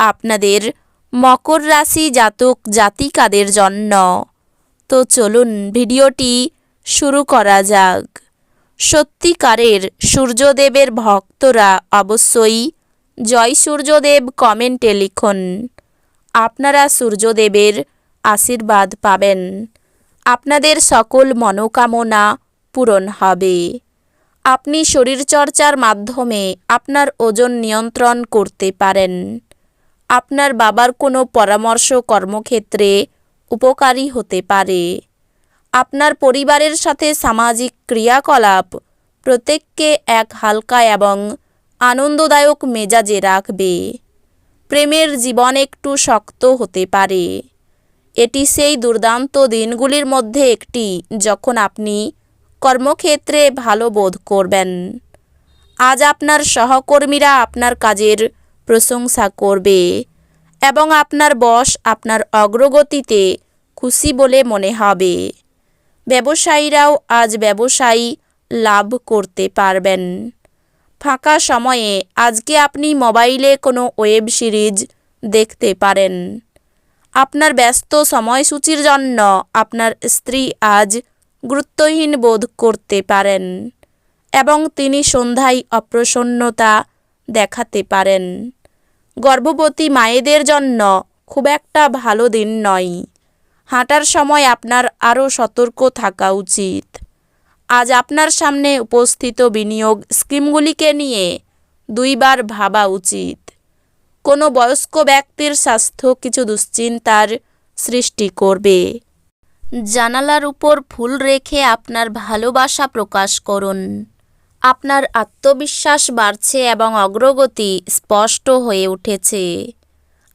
আপনাদের মকর রাশি জাতক জাতিকাদের জন্য। তো চলুন ভিডিওটি শুরু করা যাক। সত্যিকারের সূর্যদেবের ভক্তরা অবশ্যই জয় সূর্যদেব কমেন্টে লিখুন। আপনারা সূর্যদেবের আশীর্বাদ পাবেন। আপনাদের সকল মনোকামনা পূরণ হবে। আপনি শরীরচর্চার মাধ্যমে আপনার ওজন নিয়ন্ত্রণ করতে পারেন। আপনার বাবার কোনো পরামর্শ কর্মক্ষেত্রে উপকারী হতে পারে। আপনার পরিবারের সাথে সামাজিক ক্রিয়াকলাপ প্রত্যেককে এক হালকা এবং আনন্দদায়ক মেজাজে রাখবে। প্রেমের জীবন একটু শক্ত হতে পারে। এটি সেই দুর্দান্ত দিনগুলির মধ্যে একটি যখন আপনি কর্মক্ষেত্রে ভালো বোধ করবেন। আজ আপনার সহকর্মীরা আপনার কাজের প্রশংসা করবে এবং আপনার বস আপনার অগ্রগতিতে খুশি বলে মনে হবে। ব্যবসায়ীরাও আজ ব্যবসায়ী লাভ করতে পারবেন। ফাঁকা সময়ে আজকে আপনি মোবাইলে কোনো ওয়েব সিরিজ দেখতে পারেন। আপনার ব্যস্ত সময়সূচির জন্য আপনার স্ত্রী আজ গুরুত্বহীন বোধ করতে পারেন এবং তিনি সন্ধ্যায় অপ্রসন্নতা দেখাতে পারেন। গর্ভবতী মায়েদের জন্য খুব একটা ভালো দিন নয়। হাঁটার সময় আপনার আরও সতর্ক থাকা উচিত। আজ আপনার সামনে উপস্থিত বিনিয়োগ স্কিমগুলিকে নিয়ে দুইবার ভাবা উচিত। কোনো বয়স্ক ব্যক্তির স্বাস্থ্য কিছু দুশ্চিন্তার সৃষ্টি করবে। জানালার উপর ফুল রেখে আপনার ভালোবাসা প্রকাশ করুন। আপনার আত্মবিশ্বাস বাড়ছে এবং অগ্রগতি স্পষ্ট হয়ে উঠেছে।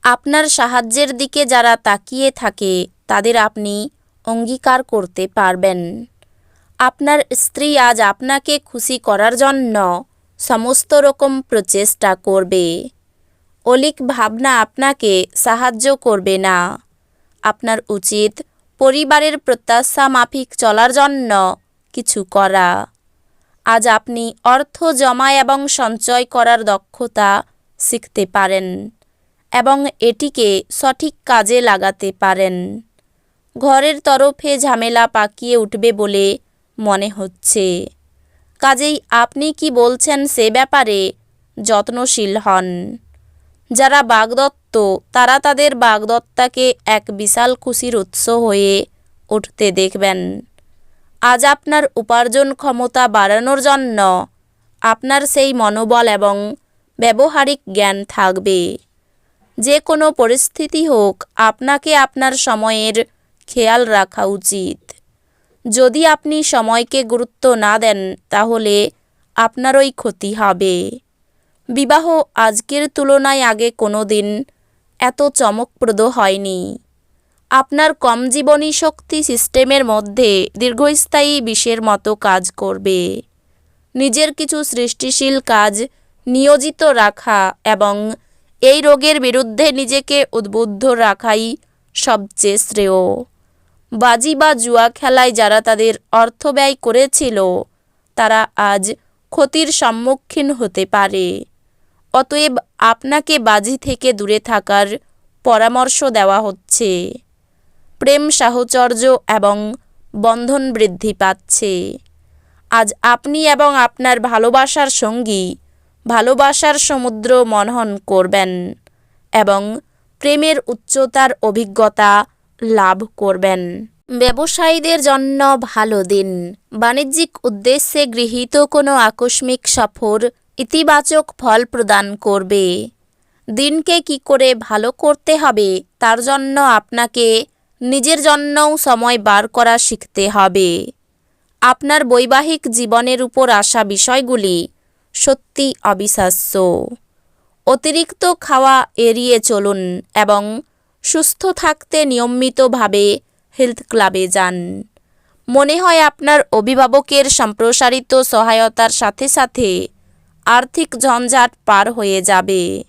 আপনার সাহায্যের দিকে যারা তাকিয়ে থাকে, তাদের আপনি অঙ্গীকার করতে পারবেন। আপনার স্ত্রী আজ আপনাকে খুশি করার জন্য সমস্ত রকম প্রচেষ্টা করবে। অলিক ভাবনা আপনাকে সাহায্য করবে না। আপনার উচিত পরিবারের প্রত্যাশা মাফিক চলার জন্য কিছু করা। আজ আপনি অর্থ জমা এবং সঞ্চয় করার দক্ষতা শিখতে পারেন এবং এটিকে সঠিক কাজে লাগাতে পারেন। ঘরের তরফে ঝামেলা পাকিয়ে উঠবে বলে মনে হচ্ছে। কাজেই আপনি কি বলছেন সে ব্যাপারে যত্নশীল হন। যারা বাগদত্ত, তারা তাদের বাগদত্তাকে এক বিশাল খুশির উৎস হয়ে উঠতে দেখবেন। আজ আপনার উপার্জন ক্ষমতা বাড়ানোর জন্য আপনার সেই মনোবল এবং ব্যবহারিক জ্ঞান থাকবে। যে কোনো পরিস্থিতি হোক, আপনাকে আপনার সময়ের খেয়াল রাখা উচিত। যদি আপনি সময়কে গুরুত্ব না দেন, তাহলে আপনারই ক্ষতি হবে। বিবাহ আজকের তুলনায় আগে কোনো দিন এত চমকপ্রদ হয়নি। আপনার কম জীবনী শক্তি সিস্টেমের মধ্যে দীর্ঘস্থায়ী বিষের মতো কাজ করবে। নিজের কিছু সৃষ্টিশীল কাজ নিয়োজিত রাখা এবং এই রোগের বিরুদ্ধে নিজেকে উদ্বুদ্ধ রাখাই সবচেয়ে শ্রেয়। বাজি বা জুয়া খেলায় যারা তাদের অর্থ ব্যয় করেছিল, তারা আজ ক্ষতির সম্মুখীন হতে পারে। অতএব আপনাকে বাজি থেকে দূরে থাকার পরামর্শ দেওয়া হচ্ছে। প্রেম সাহচর্য এবং বন্ধন বৃদ্ধি পাচ্ছে। আজ আপনি এবং আপনার ভালোবাসার সঙ্গী ভালোবাসার সমুদ্র মনহন করবেন এবং প্রেমের উচ্চতার অভিজ্ঞতা লাভ করবেন। ব্যবসায়ীদের জন্য ভালো দিন। বাণিজ্যিক উদ্দেশ্যে গৃহীত কোনো আকস্মিক সফর ইতিবাচক ফল প্রদান করবে। দিনকে কি করে ভালো করতে হবে তার জন্য আপনাকে নিজের জন্যও সময় বার করা শিখতে হবে। আপনার বৈবাহিক জীবনের উপর আসা বিষয়গুলি সত্যি অবিশ্বাস্য। অতিরিক্ত খাওয়া এড়িয়ে চলুন এবং সুস্থ থাকতে নিয়মিতভাবে হেলথ ক্লাবে যান। মনে হয় আপনার অভিভাবকের সম্প্রসারিত সহায়তার সাথে সাথে আর্থিক ঝঞ্ঝাট পার হয়ে যাবে।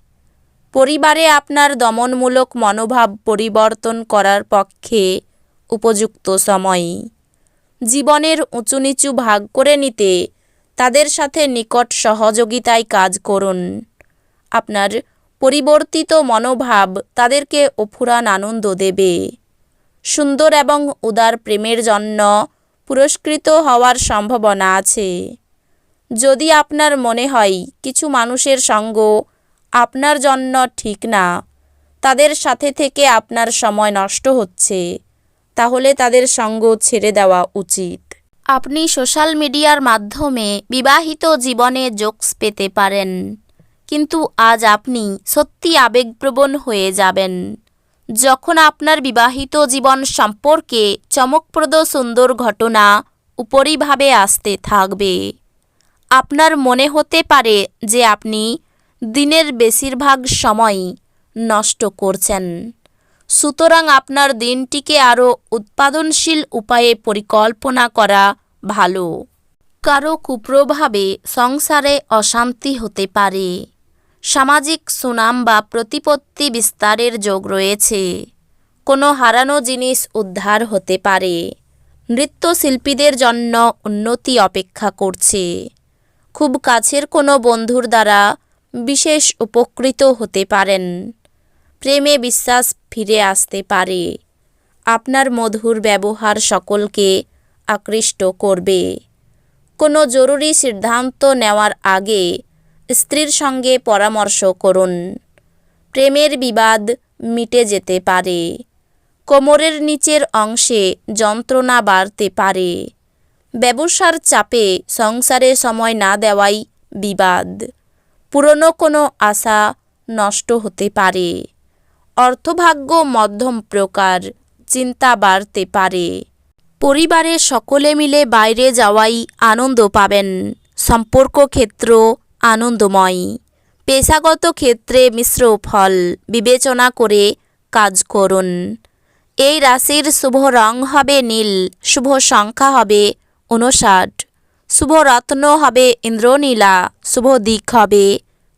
পরিবারে আপনার দমনমূলক মনোভাব পরিবর্তন করার পক্ষে উপযুক্ত সময়। জীবনের উঁচু নিচু ভাগ করে নিতে তাদের সাথে নিকট সহযোগিতায় কাজ করুন। আপনার পরিবর্তিত মনোভাব তাদেরকে অফুরান আনন্দ দেবে। সুন্দর এবং উদার প্রেমের জন্য পুরস্কৃত হওয়ার সম্ভাবনা আছে। যদি আপনার মনে হয় কিছু মানুষের সঙ্গ আপনার জন্য ঠিক না। তাদের সাথে থেকে আপনার সময় নষ্ট হচ্ছে। তাহলে তাদের সঙ্গ ছেড়ে দেওয়া উচিত। আপনি সোশ্যাল মিডিয়ার মাধ্যমে বিবাহিত জীবনে জোকস পেতে পারেন। কিন্তু আজ আপনি সত্যি আবেগপ্রবণ হয়ে যাবেন। যখন আপনার বিবাহিত জীবন সম্পর্কে চমকপ্রদ সুন্দর ঘটনা উপরিভাবে আসতে থাকবে। আপনার মনে হতে পারে যে আপনি দিনের বেশিরভাগ সময় নষ্ট করছেন। সুতরাং আপনার দিনটিকে আরও উৎপাদনশীল উপায়ে পরিকল্পনা করা ভালো। কারও কুপ্রভাবে সংসারে অশান্তি হতে পারে। সামাজিক সুনাম বা প্রতিপত্তি বিস্তারের যোগ রয়েছে। কোনো হারানো জিনিস উদ্ধার হতে পারে। নৃত্যশিল্পীদের জন্য উন্নতি অপেক্ষা করছে। খুব কাছের কোনো বন্ধুর দ্বারা বিশেষ উপকৃত হতে পারেন। প্রেমে বিশ্বাস ফিরে আসতে পারে। আপনার মধুর ব্যবহার সকলকে আকৃষ্ট করবে। কোনো জরুরি সিদ্ধান্ত নেওয়ার আগে স্ত্রীর সঙ্গে পরামর্শ করুন। প্রেমের বিবাদ মিটে যেতে পারে। কোমরের নিচের অংশে যন্ত্রণা বাড়তে পারে। ব্যবসার চাপে সংসারে সময় না দেওয়াই বিবাদ। পুরনো কোনো আশা নষ্ট হতে পারে। অর্থভাগ্য মধ্যম প্রকার, চিন্তা বাড়তে পারে। পরিবারে সকলে মিলে বাইরে যাওয়াই আনন্দ পাবেন। সম্পর্ক ক্ষেত্র আনন্দময়। পেশাগত ক্ষেত্রে মিশ্র ফল বিবেচনা করে কাজ করুন। এই রাশির শুভ রং হবে নীল, শুভ সংখ্যা হবে উনষাট শুভ রত্ন হবে ইন্দ্রনীলা, শুভ দিক হবে